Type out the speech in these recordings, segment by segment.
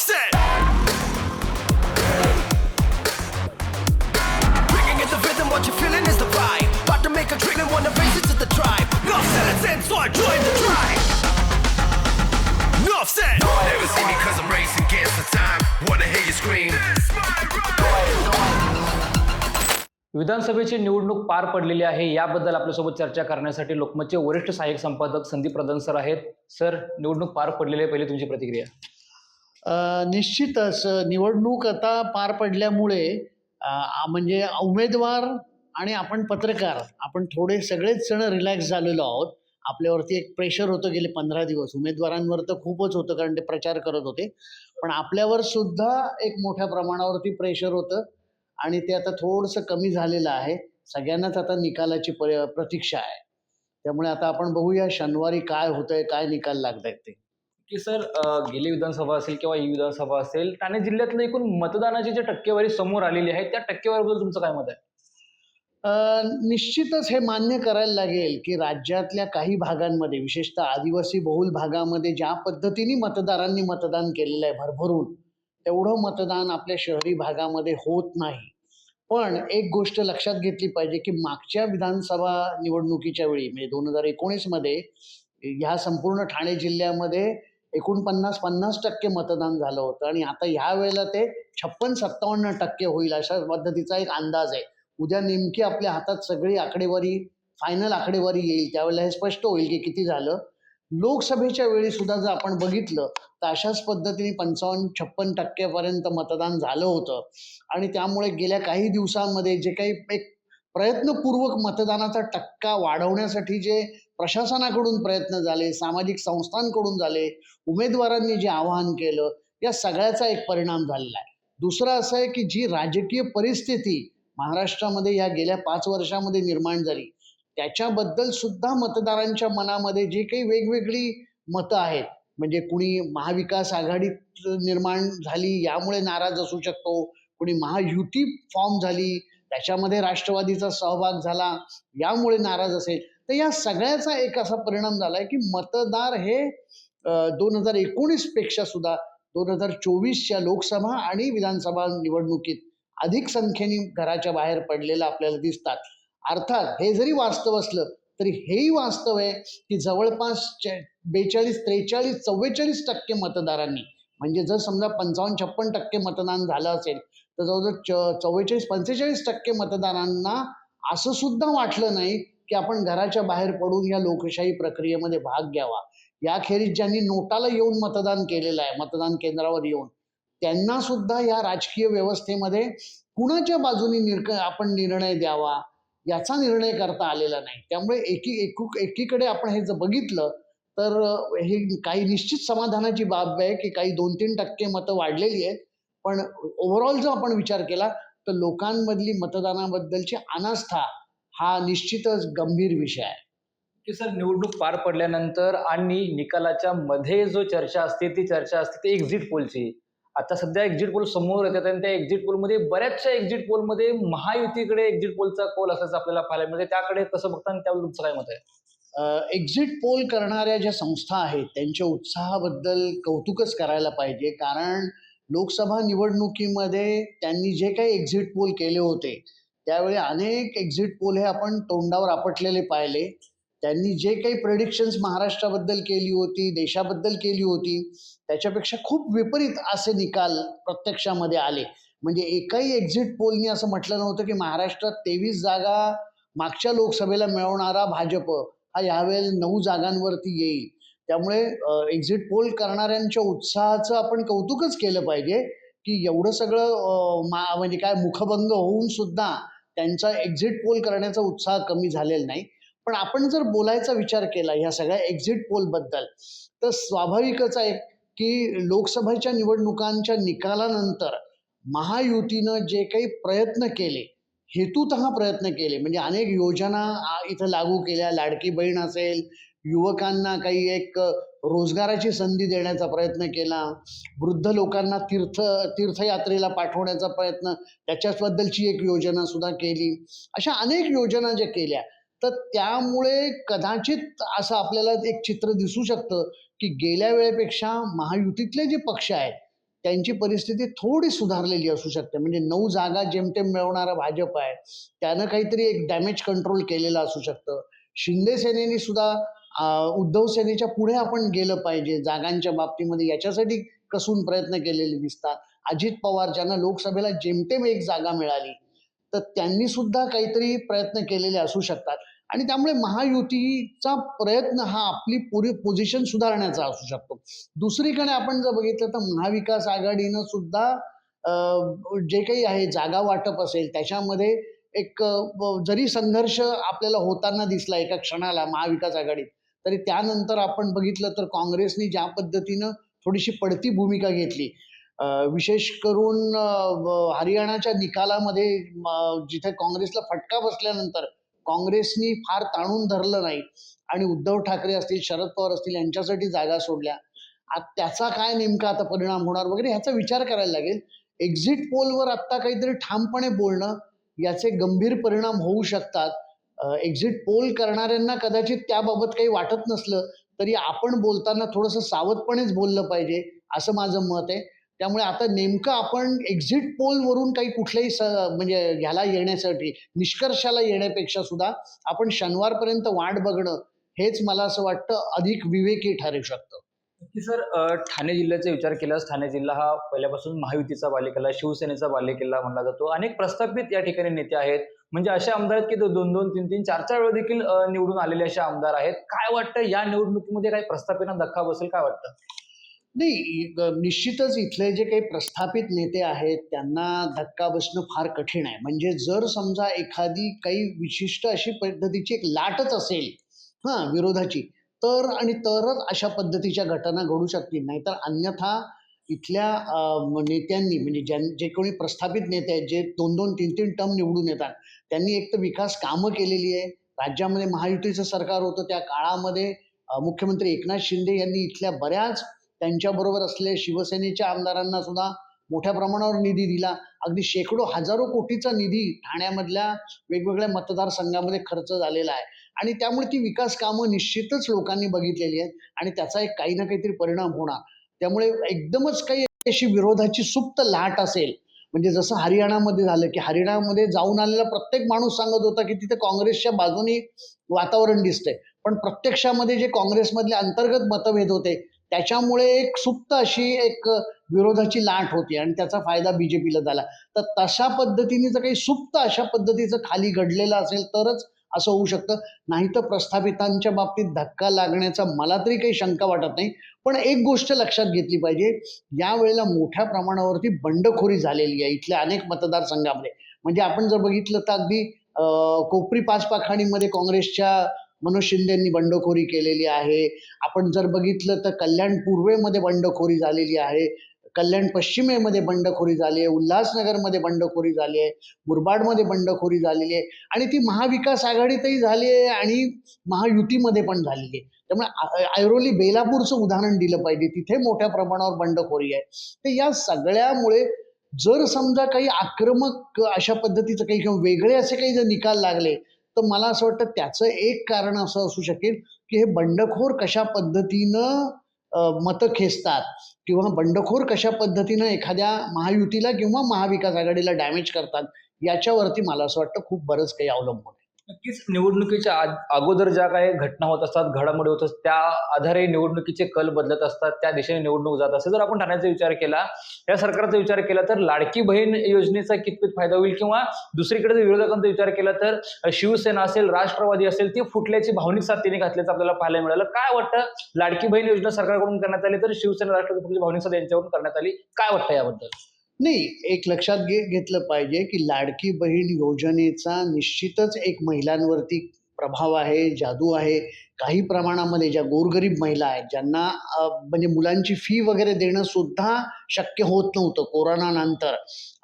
Offset. Bringing in the rhythm, what you're feeling is the vibe. About to make a and wanna raise it to the tribe. Offset, it's in, so I join the tribe. Offset. Never see me cause I'm racing against the time. Wanna hear you scream. विधानसभेची निवडणूक पार पडलेली आहे याबद्दल आपल्यासोबत चर्चा करण्यासाठी लोकमतचे वरिष्ठ सहाय्यक संपादक संदीप प्रधान सर आहेत सर निवडणूक पार पडलेली आहे पहिली तुमची प्रतिक्रिया निश्चितच निवडणूक आता पार पडल्यामुळे म्हणजे उमेदवार आणि आपण पत्रकार आपण थोडे सगळेच जण रिलॅक्स झालेलो आहोत. आपल्यावरती एक प्रेशर होतं गेले पंधरा दिवस. उमेदवारांवर तर खूपच होतं कारण ते प्रचार करत होते. पण आपल्यावर सुद्धा एक मोठ्या प्रमाणावरती प्रेशर होतं आणि ते आता थोडंसं कमी झालेलं आहे. सगळ्यांनाच आता निकालाची प्रतीक्षा आहे. त्यामुळे आता आपण बघूया शनिवारी काय होतंय काय निकाल लागत आहेत ते. की सर गेली विधानसभा असेल किंवा ही विधानसभा असेल ठाणे जिल्ह्यातलं एकूण मतदानाची जी टक्केवारी समोर आलेली आहे त्या टक्केवारीबद्दल तुमचं काय मत आहे? निश्चितच हे मान्य करायला लागेल की राज्यातल्या काही भागांमध्ये विशेषतः आदिवासी बहुल भागामध्ये ज्या पद्धतीने मतदारांनी मतदान केलेलं आहे भरभरून तेवढं मतदान आपल्या शहरी भागामध्ये होत नाही. पण एक गोष्ट लक्षात घेतली पाहिजे की मागच्या विधानसभा निवडणुकीच्या वेळी म्हणजे दोन हजार एकोणीसमध्ये ह्या संपूर्ण ठाणे जिल्ह्यामध्ये एकोणपन्नास पन्नास टक्के मतदान झालं होतं. आणि आता ह्या वेळेला ते छप्पन सत्तावन्न टक्के होईल अशा पद्धतीचा एक अंदाज आहे. उद्या नेमकी आपल्या हातात सगळी आकडेवारी फायनल आकडेवारी येईल. त्यावेळेला हे स्पष्ट होईल की किती झालं. लोकसभेच्या वेळी सुद्धा जर आपण बघितलं तर अशाच पद्धतीने पंचावन्न छप्पन टक्क्यापर्यंत मतदान झालं होतं. आणि त्यामुळे गेल्या काही दिवसांमध्ये जे काही एक प्रयत्नपूर्वक मतदानाचा टक्का वाढवण्यासाठी जे प्रशासनाकडून प्रयत्न झाले सामाजिक संस्थांकडून झाले उमेदवारांनी जे आवाहन केलं या सगळ्याचा एक परिणाम झालेला आहे. दुसरं असं आहे की जी राजकीय परिस्थिती महाराष्ट्रामध्ये या गेल्या पाच वर्षामध्ये निर्माण झाली त्याच्याबद्दल सुद्धा मतदारांच्या मनामध्ये जी काही वेगवेगळी मतं आहेत म्हणजे कुणी महाविकास आघाडीत निर्माण झाली यामुळे नाराज असू शकतो कुणी महायुती फॉर्म झाली त्याच्यामध्ये राष्ट्रवादीचा सहभाग झाला यामुळे नाराज असेल. तर या सगळ्याचा एक असा परिणाम झाला आहे की मतदार हे दोन हजार एकोणीसपेक्षा सुद्धा दोन हजार चोवीसच्या लोकसभा आणि विधानसभा निवडणुकीत अधिक संख्येने घराच्या बाहेर पडलेलं आपल्याला दिसतात. अर्थात हे जरी वास्तव असलं तरी हेही वास्तव आहे की जवळपास बेचाळीस त्रेचाळीस चव्वेचाळीस टक्के मतदारांनी म्हणजे जर समजा पंचावन्न छप्पन टक्के मतदान झालं असेल तर जवळजवळ च चव्वेचाळीस पंचेचाळीस टक्के मतदारांना असं सुद्धा वाटलं नाही की आपण घराच्या बाहेर पडून या लोकशाही प्रक्रियेमध्ये भाग घ्यावा. याखेरीज ज्यांनी नोटाला येऊन मतदान केलेलं आहे मतदान केंद्रावर येऊन त्यांना सुद्धा या राजकीय व्यवस्थेमध्ये कुणाच्या बाजूने निर्क आपण निर्णय द्यावा याचा निर्णय करता आलेला नाही. त्यामुळे एकी एकू एकीकडे आपण हे जर बघितलं तर हे काही निश्चित समाधानाची बाब आहे की काही दोन तीन टक्के मतं वाढलेली आहेत. पण ओव्हरऑल जर आपण विचार केला तर लोकांमधली मतदानाबद्दलची अनास्था हा निश्चितच गंभीर विषय आहे. की सर निवडणूक पार पडल्यानंतर आणि निकालाच्या मध्ये जो चर्चा असते ती चर्चा असते ती एक्झिट पोलची आता सध्या एक्झिट पोल समोर येतात आणि त्या एक्झिट पोलमध्ये बऱ्याचशा एक्झिट पोलमध्ये महायुतीकडे एक्झिट पोलचा कोल असायचा आपल्याला पाहायला मिळते त्याकडे कसं बघता आणि त्यावर तुमचं काय मत आहे? एक्झिट पोल करणाऱ्या ज्या संस्था आहेत त्यांच्या उत्साहाबद्दल कौतुकच करायला पाहिजे. कारण लोकसभा निवडणुकीमध्ये त्यांनी जे काही एक्झिट पोल केले होते त्यावेळी अनेक एक्झिट पोल हे आपण तोंडावर आपटलेले पाहिले. त्यांनी जे काही प्रेडिक्शन्स महाराष्ट्राबद्दल केली होती देशाबद्दल केली होती त्याच्यापेक्षा खूप विपरीत असे निकाल प्रत्यक्षामध्ये आले. म्हणजे एकाही एक्झिट पोलनी असं म्हटलं नव्हतं की महाराष्ट्रात तेवीस जागा मागच्या लोकसभेला मिळवणारा भाजप हा यावेळेला नऊ जागांवरती येईल. त्यामुळे एक्झिट पोल करणाऱ्यांच्या उत्साहाचं आपण कौतुकच केलं पाहिजे की एवढं सगळं म्हणजे काय मुखभंग होऊन सुद्धा त्यांचा एक्झिट पोल करण्याचा उत्साह कमी झालेला नाही. पण आपण जर बोलायचा विचार केला ह्या सगळ्या एक्झिट पोलबद्दल तर स्वाभाविकच आहे की लोकसभेच्या निवडणुकांच्या निकालानंतर महायुतीनं जे काही प्रयत्न केले हेतूत प्रयत्न केले. म्हणजे अनेक योजना इथं लागू केल्या. लाडकी बहीण असेल युवकांना काही एक रोजगाराची संधी देण्याचा प्रयत्न केला. वृद्ध लोकांना तीर्थ तीर्थयात्रेला पाठवण्याचा प्रयत्न त्याच्याबद्दलची एक योजना सुद्धा केली. अशा अनेक योजना ज्या केल्या तर त्यामुळे कदाचित असं आपल्याला एक चित्र दिसू शकतं की गेल्या वेळेपेक्षा महायुतीतले जे पक्ष आहेत त्यांची परिस्थिती थोडी सुधारलेली असू शकते. म्हणजे नऊ जागा जेमतेम मिळवणारा भाजप आहे त्यानं काहीतरी एक डॅमेज कंट्रोल केलेलं असू शकतं. शिंदे सेनेने सुद्धा उद्धव सेनेच्या पुढे आपण गेलं पाहिजे. जागांच्या बाबतीमध्ये याच्यासाठी कसून प्रयत्न केलेले दिसतात. अजित पवार ज्यांना लोकसभेला जेमतेम एक जागा मिळाली तर त्यांनी सुद्धा काहीतरी प्रयत्न केलेले असू शकतात. आणि त्यामुळे महायुतीचा प्रयत्न हा आपली पुरी पोझिशन सुधारण्याचा असू शकतो. दुसरीकडे आपण जर बघितलं तर महाविकास आघाडीनं सुद्धा जे काही आहे जागा वाटप असेल त्याच्यामध्ये एक जरी संघर्ष आपल्याला होताना दिसला एका क्षणाला महाविकास आघाडीत तरी त्यानंतर आपण बघितलं तर काँग्रेसने ज्या पद्धतीनं थोडीशी पडती भूमिका घेतली. विशेष करून हरियाणाच्या निकालामध्ये जिथे काँग्रेसला फटका बसल्यानंतर काँग्रेसनी फार ताणून धरलं नाही आणि उद्धव ठाकरे असतील शरद पवार असतील यांच्यासाठी जागा सोडल्या. आता त्याचा काय नेमका आता परिणाम होणार वगैरे ह्याचा विचार करायला लागेल. एक्झिट पोलवर आत्ता काहीतरी ठामपणे बोलणं याचे गंभीर परिणाम होऊ शकतात. एक्झिट पोल करणाऱ्यांना कदाचित त्याबाबत काही वाटत नसलं तरी आपण बोलताना थोडंसं सावधपणेच बोललं पाहिजे असं माझं मत आहे. त्यामुळे आता नेमकं आपण एक्झिट पोलवरून काही कुठल्याही स म्हणजे ह्याला येण्यासाठी निष्कर्षाला येण्यापेक्षा सुद्धा आपण शनिवारपर्यंत वाट बघणं हेच मला असं वाटतं अधिक विवेकी ठरू शकतं. की सर ठाणे जिल्ह्याचा विचार केल्यास ठाणे जिल्हा हा पहिल्यापासून महायुतीचा बालेकिल्ला शिवसेनेचा बालेकिल्ला म्हणला जातो. अनेक प्रस्थापित या ठिकाणी नेते आहेत. म्हणजे असे आमदार आहेत की दोन दोन तीन तीन चार चार वेळा देखील निवडून आलेले असे आमदार आहेत. काय वाटतं? या निवडणुकीमध्ये काही प्रस्थापितांना धक्का बसेल काय वाटतं? नाही निश्चितच इथले जे काही प्रस्थापित नेते आहेत त्यांना धक्का बसणं फार कठीण आहे. म्हणजे जर समजा एखादी काही विशिष्ट अशी पद्धतीची एक लाटच असेल हां विरोधाची तर आणि तरच अशा पद्धतीच्या घटना घडू शकतील. नाहीतर अन्यथा इथल्या नेत्यांनी म्हणजे ज्यां जे कोणी प्रस्थापित नेते आहेत जे दोन दोन तीन तीन टर्म निवडून येतात त्यांनी एक तर विकास कामं केलेली आहे. राज्यामध्ये महायुतीचं सरकार होतं त्या काळामध्ये मुख्यमंत्री एकनाथ शिंदे यांनी इथल्या बऱ्याच त्यांच्याबरोबर असलेल्या शिवसेनेच्या आमदारांना सुद्धा मोठ्या प्रमाणावर निधी दिला. अगदी शेकडो हजारो कोटीचा निधी ठाण्यामधल्या वेगवेगळ्या मतदारसंघामध्ये खर्च झालेला आहे. आणि त्यामुळे ती विकास कामं निश्चितच लोकांनी बघितलेली आहेत आणि त्याचा एक काही ना काहीतरी परिणाम होणार. त्यामुळे एकदमच काही अशी विरोधाची सुप्त लाट असेल. म्हणजे जसं हरियाणामध्ये झालं की हरियाणामध्ये जाऊन आलेला प्रत्येक माणूस सांगत होता की तिथे काँग्रेसच्या बाजूनी वातावरण दिसतंय. पण प्रत्यक्षामध्ये जे काँग्रेसमधले अंतर्गत मतभेद होते त्याच्यामुळे एक सुप्त अशी एक विरोधाची लाट होती आणि त्याचा फायदा बी जे पीला झाला. तर तशा पद्धतीने जर काही सुप्त अशा पद्धतीचं खाली घडलेलं असेल तरच असं होऊ शकतं. नाही तर प्रस्थापितांच्या बाबतीत धक्का लागण्याचा मला तरी काही शंका वाटत नाही. पण एक गोष्ट लक्षात घेतली पाहिजे. यावेळेला मोठ्या प्रमाणावरती बंडखोरी झालेली आहे. इथल्या अनेक मतदारसंघामध्ये. म्हणजे आपण जर बघितलं तर अगदी कोपरी कोपरी पाचपाखाणीमध्ये काँग्रेसच्या मनोज शिंदेंनी बंडखोरी केलेली आहे. आपण जर बघितलं तर कल्याण पूर्वेमध्ये बंडखोरी झालेली आहे. कल्याण पश्चिमेमध्ये बंडखोरी झाली आहे उल्हासनगरमध्ये बंडखोरी झाली आहे मुरबाडमध्ये बंडखोरी झालेली आहे आणि ती महाविकास आघाडीतही झाली आहे आणि महायुतीमध्ये पण झालेली आहे. त्यामुळे ऐरोली बेलापूरचं उदाहरण दिलं पाहिजे तिथे मोठ्या प्रमाणावर बंडखोरी आहे. तर या सगळ्यामुळे जर समजा काही आक्रमक अशा पद्धतीचं काही किंवा वेगळे असे काही जर निकाल लागले तर मला असं वाटतं त्याचं एक कारण असं असू शकेल की हे बंडखोर कशा पद्धतीनं मतं खेचतात. किंवा बंडखोर कशा पद्धतीनं एखाद्या महायुतीला किंवा महाविकास आघाडीला डॅमेज करतात याच्यावरती मला असं वाटतं खूप बरंच काही अवलंबून आहे. नक्कीच निवडणुकीच्या अगोदर ज्या काही घटना होत असतात घडामोडी होत असतात त्या आधारे निवडणुकीचे कल बदलत असतात त्या दिशेने निवडणूक जात असते. जर आपण ठाण्याचा विचार केला या सरकारचा विचार केला तर लाडकी बहीण योजनेचा कितपत फायदा होईल किंवा दुसरीकडे जर विरोधकांचा विचार केला तर शिवसेना असेल राष्ट्रवादी असेल ती फुटल्याची भावनिक साथ त्यांनी घातल्याचं आपल्याला पाहायला मिळालं. काय वाटतं? लाडकी बहीण योजना सरकारकडून करण्यात आली तर शिवसेना राष्ट्रवादी फुटल्याची भावनिक साथ यांच्याकडून करण्यात आली. काय वाटतं याबद्दल? नाही एक लक्षात घे घेतलं पाहिजे की लाडकी बहीण योजनेचा निश्चितच एक महिलांवरती प्रभाव आहे जादू आहे. काही प्रमाणामध्ये ज्या गोरगरीब महिला आहेत ज्यांना म्हणजे मुलांची फी वगैरे देणं सुद्धा शक्य होत नव्हतं कोरोनानंतर.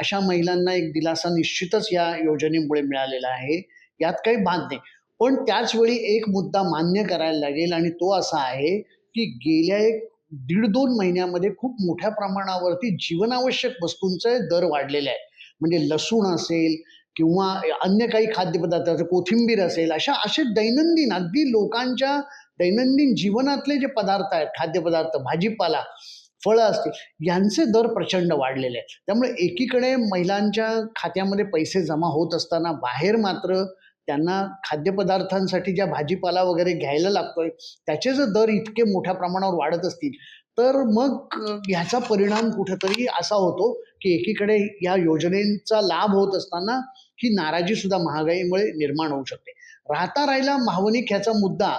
अशा महिलांना एक दिलासा निश्चितच या योजनेमुळे मिळालेला आहे. यात काही बात नाही. पण त्याचवेळी एक मुद्दा मान्य करायला लागेल आणि तो असा आहे की गेल्या एक दीड दोन महिन्यामध्ये खूप मोठ्या प्रमाणावरती जीवनावश्यक वस्तूंचे दर वाढलेले आहेत. म्हणजे लसूण असेल किंवा अन्य काही खाद्यपदार्थ कोथिंबीर असेल अशा असे दैनंदिन अगदी लोकांच्या दैनंदिन जीवनातले जे पदार्थ आहेत खाद्यपदार्थ भाजीपाला फळं असतील यांचे दर प्रचंड वाढलेले आहेत. त्यामुळे एकीकडे महिलांच्या खात्यामध्ये पैसे जमा होत असताना बाहेर मात्र त्यांना खाद्यपदार्थांसाठी ज्या भाजीपाला वगैरे घ्यायला लागतोय त्याचे जर दर इतके मोठ्या प्रमाणावर वाढत असतील. तर मग ह्याचा परिणाम कुठेतरी असा होतो की एकीकडे या योजनेचा लाभ होत असताना ही नाराजी सुद्धा महागाईमुळे निर्माण होऊ शकते. राहता राहिला भावनिक ह्याचा मुद्दा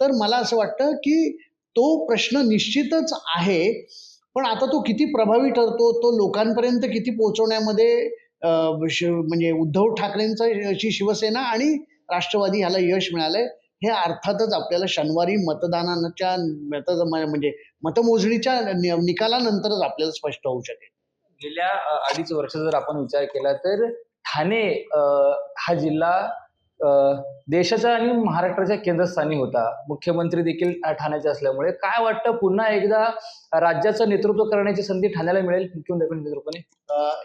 तर मला असं वाटतं की तो प्रश्न निश्चितच आहे पण आता तो किती प्रभावी ठरतो तो लोकांपर्यंत किती पोहोचवण्यामध्ये म्हणजे उद्धव ठाकरेंचा शिवसेना आणि राष्ट्रवादी ह्याला यश मिळालंय. हे अर्थातच आपल्याला शनिवारी मतदानाच्या मत म्हणजे मतमोजणीच्या निकालानंतरच आपल्याला स्पष्ट होऊ शकेल. गेल्या अडीच वर्ष जर आपण विचार केला तर ठाणे हा जिल्हा देशाच्या आणि महाराष्ट्राच्या केंद्रस्थानी होता. मुख्यमंत्री देखील ठाण्याचे असल्यामुळे. काय वाटतं पुन्हा एकदा राज्याचं नेतृत्व करण्याची संधी ठाण्याला मिळेल? मुख्यमंत्री नेतृत्वाने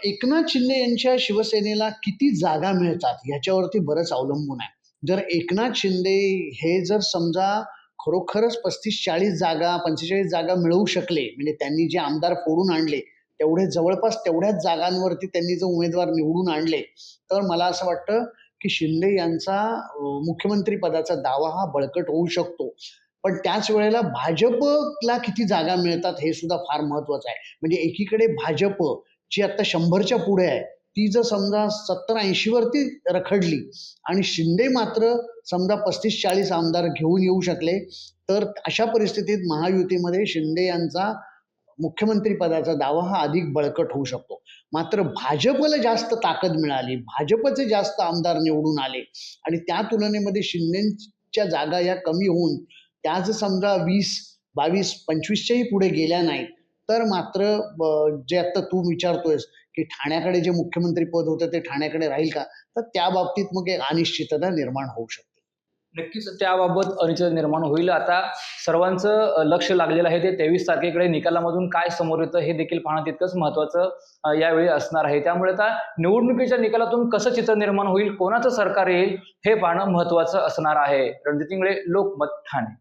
एकनाथ शिंदे यांच्या शिवसेनेला किती जागा मिळतात याच्यावरती बरंच अवलंबून आहे. जर एकनाथ शिंदे हे जर समजा खरोखरच पस्तीस चाळीस जागा पंचेचाळीस जागा मिळवू शकले म्हणजे त्यांनी जे आमदार फोडून आणले तेवढे जवळपास तेवढ्याच जागांवरती त्यांनी जर उमेदवार निवडून आणले तर मला असं वाटतं की शिंदे यांचा मुख्यमंत्री पदाचा दावा हा बळकट होऊ शकतो. पण त्याच वेळेला भाजपला किती जागा मिळतात हे सुद्धा फार महत्वाचं आहे. म्हणजे एकीकडे भाजप जी आता शंभरच्या पुढे आहे ती जर समजा सत्तर ऐंशीवरती रखडली आणि शिंदे मात्र समजा पस्तीस चाळीस आमदार घेऊन येऊ शकले तर अशा परिस्थितीत महायुतीमध्ये शिंदे यांचा मुख्यमंत्रीपदाचा दावा हा अधिक बळकट होऊ शकतो. मात्र भाजपला जास्त ताकद मिळाली भाजपचे जास्त आमदार निवडून आले आणि त्या तुलनेमध्ये शिंदेच्या जागा या कमी होऊन त्या जर समजा वीस बावीस पंचवीसच्याही पुढे गेल्या नाहीत. तर मात्र ब- जे आता तू विचारतोयस की ठाण्याकडे जे मुख्यमंत्री पद होतं ते ठाण्याकडे राहील का? तर त्या बाबतीत मग एक अनिश्चितता निर्माण होऊ शकते. नक्कीच त्याबाबत अनिश्चित निर्माण होईल. आता सर्वांचं लक्ष लागलेलं आहे ते तेवीस तारखेकडे निकालामधून काय समोर येतं हे देखील पाहणं तितकंच महत्त्वाचं यावेळी असणार आहे. त्यामुळे आता निवडणुकीच्या निकालातून कसं चित्र निर्माण होईल कोणाचं सरकार येईल हे पाहणं महत्त्वाचं असणार आहे. रणजित इंगळे लोकमत ठाणे.